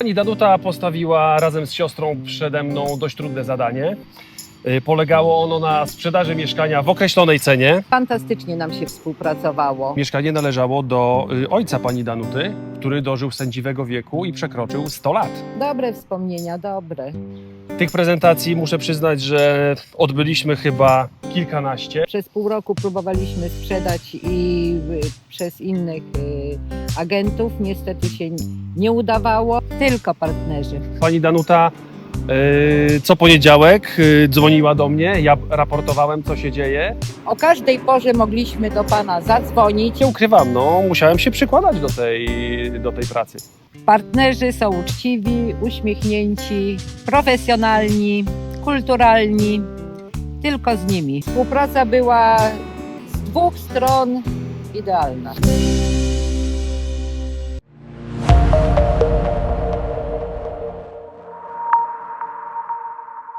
Pani Danuta postawiła razem z siostrą przede mną dość trudne zadanie. Y, Polegało ono na sprzedaży mieszkania w określonej cenie. Fantastycznie nam się współpracowało. Mieszkanie należało do y, ojca pani Danuty, który dożył sędziwego wieku i przekroczył 100 lat. Dobre wspomnienia, dobre. Tych prezentacji muszę przyznać, że odbyliśmy chyba kilkanaście. Przez pół roku próbowaliśmy sprzedać i y, przez innych y, agentów. Niestety się nie udawało. Tylko partnerzy. Pani Danuta co poniedziałek y, dzwoniła do mnie, ja raportowałem co się dzieje. O każdej porze mogliśmy do pana zadzwonić. Nie ukrywam, no musiałem się przykładać do tej, do tej pracy. Partnerzy są uczciwi, uśmiechnięci, profesjonalni, kulturalni. Tylko z nimi. Współpraca była z dwóch stron idealna.